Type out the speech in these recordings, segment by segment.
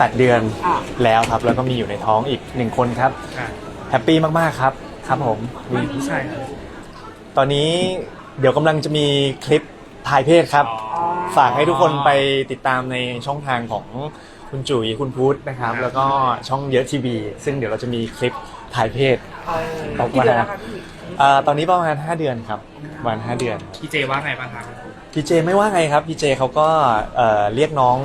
8 เดือนอะ แล้วครับ แล้วก็มีอยู่ในท้องอีกหนึ่งคนครับค่ะแฮปปี้มากๆครับครับผมมีผู้ชายครับตอนนี้เดี๋ยวกำลังจะมีคลิปถ่ายเพศครับอ๋อฝากให้ทุกคนไปติดตามในช่องทางของคุณจุ๋ยคุณพุทธนะครับครับแล้วก็ช่องเยอะทีวีซึ่งเดี๋ยวเราจะมีคลิปถ่ายเพศ เออออกมากี่เดือนแล้วคะพี่เอ่อตอนนี้ประมาณ 5 เดือนครับประมาณ5เดือน พี่เจว่าไงบ้างคะพี่เจไม่ว่าไงครับพี่เจเขาก็เอ่อเรียกน้อง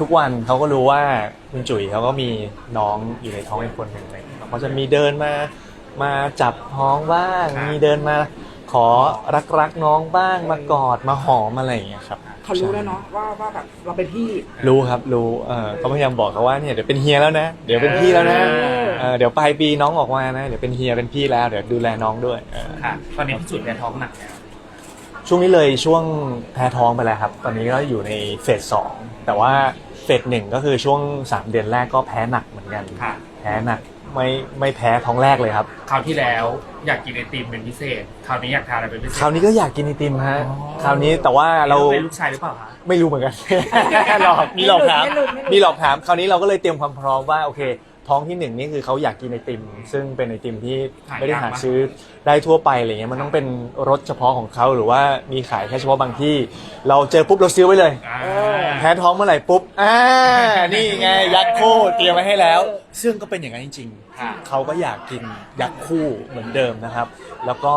ทุกวันเขาก็รู้ว่าคุณจุ๋ยเขาก็มีน้องอยู่ในท้องอีกคนหนึ่งอะไรอย่างเงี้ยเขาจะมีเดินมามาจับท้องบ้าง มีเดินมาขอรักรักๆน้องบ้างมากอดมาหอมอะไรอย่างเงี้ยครับเขารู้แล้วเนาะว่าว่าแบบเราเป็นพี่ รู้ครับรู้เออก็พยายามบอกเขาว่าเนี่ยเดี๋ยวเป็นเฮียแล้วนะ เดี๋ยวเป็นพี่แล้วนะเออเออเดี๋ยวปลายปีน้องออกมานะ เดี๋ยวเป็นเฮียเป็นพี่แล้วเดี๋ยวดูแลน้องด้วยเออค่ะตอนนี้พี่จุดแพ้ท้องหนักแล้ว ช่วงนี้เลยช่วงแพ้ท้องไปแล้วครับ ตอนนี้ก็อยู่ในเฟสสองแต่ว่าเฟสหนึ่งก็คือช่วง 3 เดือนแรกก็แพ้หนักเหมือนกัน ค่ะ แพ้หนักไม่ไม่แพ้ท้องแรกเลยครับ คราวที่แล้วอยากกินไอติมเป็นพิเศษ คราวนี้อยากทานอะไรเป็นพิเศษ คราวนี้ก็อยากกินไอติมฮะ อ๋อ คราวนี้แต่ว่าเรา เป็นลูกชายหรือเปล่าคะ ไม่รู้เหมือนกัน หลอกมีหลอกถาม ไม่รู้ไม่รู้มีหลอกถาม คราวนี้เราก็เลยเตรียมความพร้อมว่าโอเค ท้องที่หนึ่งนี่คือเขาอยากกินไอติม ซึ่งเป็นไอติมที่ไม่ได้หาซื้อได้ทั่วไปอะไรเงี้ยมันต้องเป็นรสเฉพาะของเขาหรือว่ามีขายแค่เฉพาะบางที่ เราเจอปุ๊บเราซื้อไว้เลยอ่าแพ้ท้องเมื่อไหร่ปุ๊บอ่านี่ไงยักษ์คู่เตรียมไว้ให้แล้ว ซึ่งก็เป็นอย่างนั้นจริงค่ะๆเขาก็อยากกินยักษ์คู่เหมือนเดิมนะครับ แล้วก็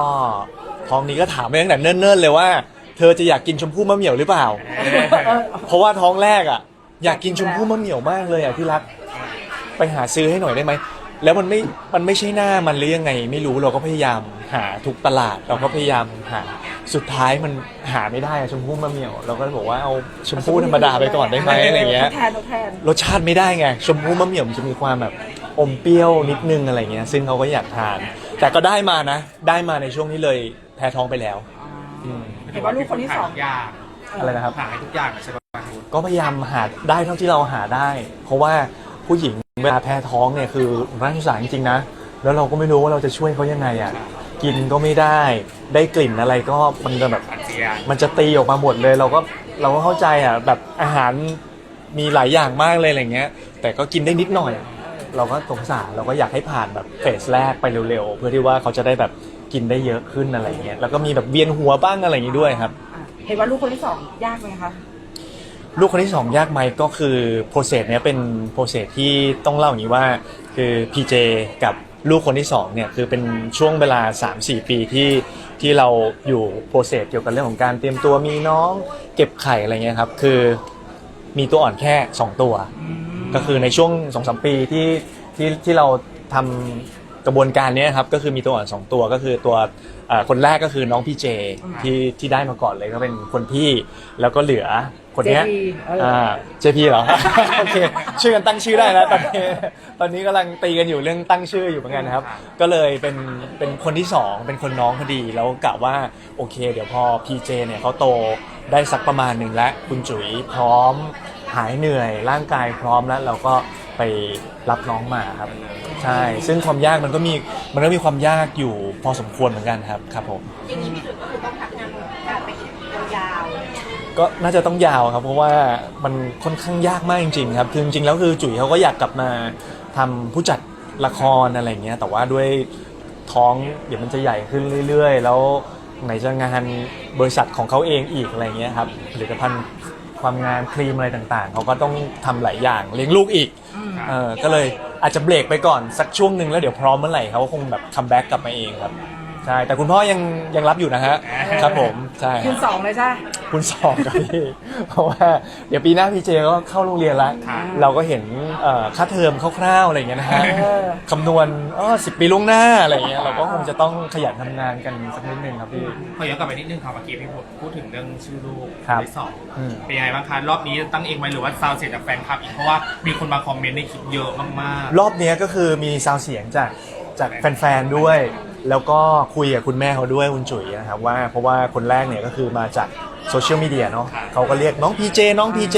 ท้องนี้ก็ถามไปตั้งแต่เนิ่นๆเลยว่า เธอจะอยากกินชมพู่มะเหมี่ยวหรือเปล่า เพราะว่าท้องแรกอะอยากกินชมพู่มะเหมี่ยวมากเลยอะที่รัก ไปหาซื้อให้หน่อยได้ไหม แล้วมันไม่ มันไม่ใช่หน้ามันหรือยังไง ไม่รู้เราก็พยายามหาทุกตลาด เราก็พยายามหา สุดท้ายมันหาไม่ได้อะชมพู่มะเหมี่ยว เราก็เลยบอกว่าเอาชมพู่ธรรมดาไปก่อนได้ไหมอะไรเงี้ย ทดแทนทดแทน รสชาติไม่ได้ไง ชมพู่มะเหมี่ยวมันจะมีความแบบอมเปรี้ยวนิดนึงอะไรเงี้ย ซึ่งเขาก็อยากทาน แต่ก็ได้มานะ ได้มาในช่วงนี้เลยแพ้ท้องไปแล้วอืมเห็นว่าลูกคนที่สองทุกอย่างอะไรนะครับ หาให้ทุกอย่างใช่ปะคุณก็พยายามหาได้เท่าที่เราหาได้ เพราะว่า ผู้หญิงเวลาแพ้ท้องเนี่ยคือน่าสงสารจริงๆนะ แล้วเราก็ไม่รู้ว่าเราจะช่วยเขายังไงอะกินก็ไม่ได้ได้กลิ่นอะไรก็มันจะแบบอาเจียนมันจะตีออกมาหมดเลย เราก็เราก็เข้าใจอะแบบอาหารมีหลายอย่างมากเลยอะไรเงี้ย แต่ก็กินได้นิดหน่อย เราก็สงสารเราก็อยากให้ผ่านแบบเฟสแรกไปเร็วๆ เพื่อที่ว่าเขาจะได้แบบกินได้เยอะขึ้นอะไรเงี้ยแล้วก็มีแบบเวียนหัวบ้างอะไรอย่างงี้ด้วยครับ เห็นว่าลูกคนที่สองยากไหมคะ ลูกคนที่สองยากไหมก็คือโปรเซสเนี้ยเป็นโปรเซสที่ต้องเล่าอย่างนี้ว่า คือ PJ กับลูกคนที่สองเนี่ยคือเป็นช่วงเวลา 3-4 ปีที่ที่เราอยู่โปรเซสเกี่ยวกับเรื่องของการเตรียมตัวมีน้องเก็บไข่อะไรเงี้ยครับคือมีตัวอ่อนแค่ 2 ตัว ก็คือในช่วง2อสปีที่ที่ที่เราทำ กระบวนการเนี้ยครับก็คือมีตัวอ่อนสองตัวก็คือตัวเอ่อคนแรกก็คือน้องพี่เจที่ที่ได้มาก่อนเลยก็เป็นคนพี่แล้วก็เหลือคนเนี้ย JP เอออ่อ่า JP เหรอ โอเคช่วยกันตั้งชื่อได้นะตอนนี้ตอนนี้กำลังตีกันอยู่เรื่องตั้งชื่ออยู่เหมือนกันนะครับ ก็เลยเป็นเป็นคนที่สองเป็นคนน้องพอดีแล้วกะว่าโอเค เดี๋ยวพอ PJ เนี่ยเขาโตได้สักประมาณหนึ่งแล้วคุณจุ๋ยพร้อม หายเหนื่อยร่างกายพร้อมแล้วเราก็ไปรับน้องมาครับ ใช่ ซึ่งความยากมันก็มีมันก็มีความยากอยู่พอสมควรเหมือนกันครับครับผม อย่างนี้พี่จุ๋ยก็คือต้องพักงานการไปยาวก็น่าจะต้องยาวครับ เพราะว่ามันค่อนข้างยากมากจริงๆครับคือจริงๆแล้วคือจุ๋ยเขาก็อยากกลับมาทำผู้จัดละครอะไรเงี้ยแต่ว่าด้วยท้องเดี๋ยวมันจะใหญ่ขึ้นเรื่อยๆ แล้วไหนจะงานบริษัทของเขาเองอีกอะไรเงี้ยครับผลิตภัณฑ์ ความงานครีมอะไรต่างๆ เขาก็ต้องทำหลายอย่างเลี้ยงลูกอีกเออก็เลยอาจจะเบรกไปก่อนสักช่วงหนึ่งแล้วเดี๋ยวพร้อมเมื่อไหร่เขาก็คงแบบคัมแบ็กกลับมาเองครับ ใช่แต่คุณพ่อยังยังรับอยู่นะฮะครับผมใช่คูณสองเลยใช่คุณสองครับพี่ เพราะว่าเดี๋ยวปีหน้าพี่เจก็เข้าโรงเรียนแล้วค่ะเราก็เห็นเอ่อค่าเทอมคร่าวๆอะไรอย่างเงี้ยนะฮะเออ คำนวณอ๋อสิบปีล่วงหน้าอะไรอย่างเงี้ยเราก็คงจะต้องขยันทำงานกันสักนิดนึงครับพี่ ขอย้อนกลับไปนิดนึงค่ะเมื่อกี้พี่พูดพูดถึงเรื่องชื่อลูกครับที่สองอืม เป็นยังไงบ้างคะรอบนี้ตั้งเองไหมหรือว่าซาวเสียงจากแฟนคลับอีกเพราะว่ามีคนมาคอมเมนต์ในคลิปเยอะมากรอบเนี้ยก็คือมีซาวเสียงจากจากแฟนๆด้วย แล้วก็คุยกับคุณแม่เขาด้วยคุณจุ๋ยนะครับว่าเพราะว่าคนแรกเนี่ยก็คือมาจากโซเชียลมีเดียเนาะเขาก็เรียกน้องพีเจน้องพีเจ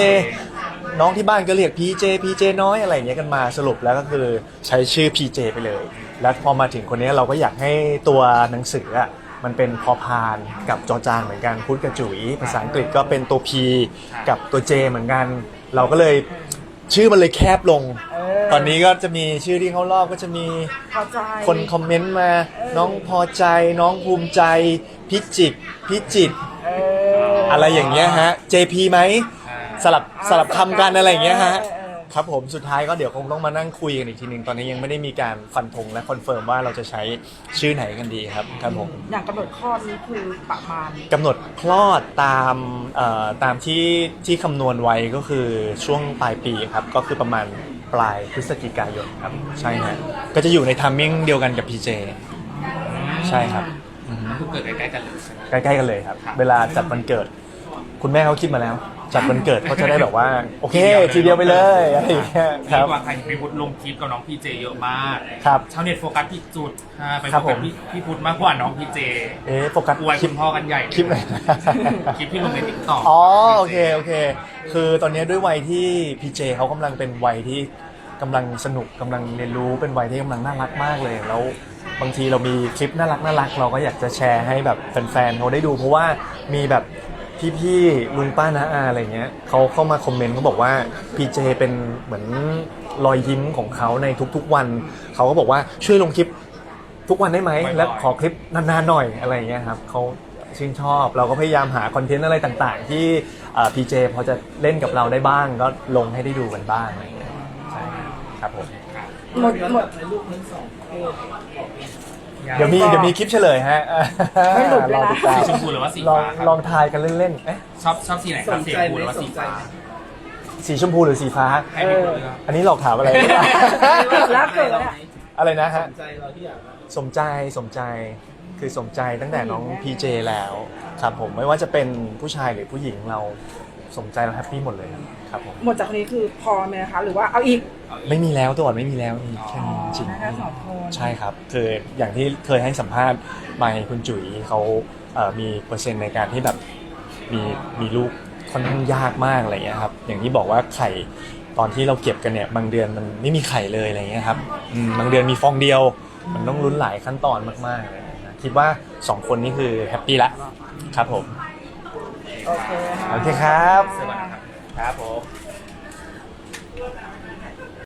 น้องที่บ้านก็เรียกพีเจพีเจน้อยอะไรอย่างเงี้ยกันมาสรุปแล้วก็คือใช้ชื่อพีเจไปเลย แล้วพอมาถึงคนเนี้ยเราก็อยากให้ตัวหนังสืออะมันเป็นพอพานกับจอจานเหมือนกันพูดกับจุ๋ยภาษาอังกฤษก็เป็นตัว P กับตัว J เหมือนกัน เราก็เลยชื่อมันเลยแคบลงเออ ตอนนี้ก็จะมีชื่อที่เขารอบก็จะมีพอใจคนคอมเมนต์มาเออน้องพอใจน้องภูมิใจ พิจิตรพิจิตรเอออะไรอย่างเงี้ยฮะ JP ไหมอ่าสลับสลับคำกันอะไรอย่างเงี้ยฮะเออเออ ครับผมสุดท้ายก็เดี๋ยวคงต้องมานั่งคุยกันอีกทีหนึ่งตอนนี้ยังไม่ได้มีการฟันธงและคอนเฟิร์มว่าเราจะใช้ชื่อไหนกันดีครับครับผมอย่างกำหนดข้อนี้คือประมาณกำหนดคลอดตามเอ่อตามที่ที่คำนวณไว้ก็คือช่วงปลายปีครับก็คือประมาณปลายพฤศจิกายนครับใช่ฮะก็จะอยู่ในทัมมิ่งเดียวกันกับ PJ ใช่ครับอือฮึคือเกิดใกล้ๆกันเลยใช่ไหมใกล้ๆกันเลยครับ เวลาจัดวันเกิด คุณแม่เขาคิดมาแล้ว จัดวันเกิดเขาจะได้แบบว่า โอเค ทีเดียวไปเลยอะไรอย่างเงี้ยคดีรับกว่าใครไปพุทธลงคลิปกับน้องพีเจเยอะมากครับ ชาวเน็ตโฟกัสผิดจุดอ่าไปครัโฟบผกัสมพี่พี่พุทธมากกว่าน้องพีเจเอ๊ะโฟกัสอวยคลิคุป ณพ่อกันใหญ่คลิปไหน คลิปที่ลงในติ๊กต็อก อ๋อโอเคโอเค คือตอนนี้ด้วยวัยที่พีเจเขากำลังเป็นวัยที่กำลังสนุกกำลังเรียนรู้เป็นวัยที่กำลังน่ารักมากเลย แล้วบางทีเรามีคลิปน่ารักน่ารักเราก็อยากจะแชร์ให้แบบแฟนๆเขาได้ดู เพราะว่ามีแบบ พี่ๆลุงป้าน้าอาอะไรเงี้ยเขาเข้ามาคอมเมนต์เขาบอกว่าพีเจเป็นเหมือนรอยยิ้มของเขาในทุกๆวัน เขาก็บอกว่าช่วยลงคลิปทุกวันได้ไหมบ่อยๆ และขอคลิปนานๆหน่อยอะไรอย่างเงี้ยครับเขาชื่นชอบเราก็พยายามหาคอนเทนต์อะไรต่างๆ ที่พีเจพอจะเล่นกับเราได้บ้าง ก็ลงให้ได้ดูกันบ้างอะไรอย่างเงี้ยใช่ครับผม หมดหมด เดี๋ยวมีเดี๋ยวมีคลิปเฉลยฮะไม่หลุดด้วยนะรอติดตามสีชมพูหรือว่าสีลองฟ้าครับลองทายกันเล่นๆเอ๊ะชอบชอบสีไหนครับสีชมพูหรือว่าสีฟ้าสีชมพูหรือสีฟ้า ให้พี่พุทธเลือก อันนี้หลอกถามอะไรเกิดแล้วเกิดแล้วอะไรนะฮะ ใจเราที่อยากสมใจสมใจคือสมใจตั้งแต่น้องพีเจแล้วครับผมไม่ว่าจะเป็นผู้ชายหรือผู้หญิงเราสมใจเราแฮปปี้หมดเลยครับผม หมดจากคนนี้คือพอไหมนะคะ หรือว่าเอาอีก ไม่มีแล้วตัวอ่อนไม่มีแล้วมีแค่นี้จริงนะคะสองคนใช่ครับคืออย่างที่เคยให้สัมภาษณ์ไปคุณจุ๋ยเขาเอ่อมีเปอร์เซ็นต์ในการที่แบบมีมีลูกค่อนข้างยากมากอะไรเงี้ยครับอย่างที่บอกว่าไข่ตอนที่เราเก็บกันเนี่ยบางเดือนมันไม่มีไข่เลยอะไรเงี้ยครับอืมบางเดือนมีฟองเดียว มันต้องลุ้นหลายขั้นตอนมากๆเลยนะคิดว่าสองคนนี้คือแฮปปี้ละครับผม โอเคค่ะ โอเคครับเสื้อก่อนนะครับ ครับผมโ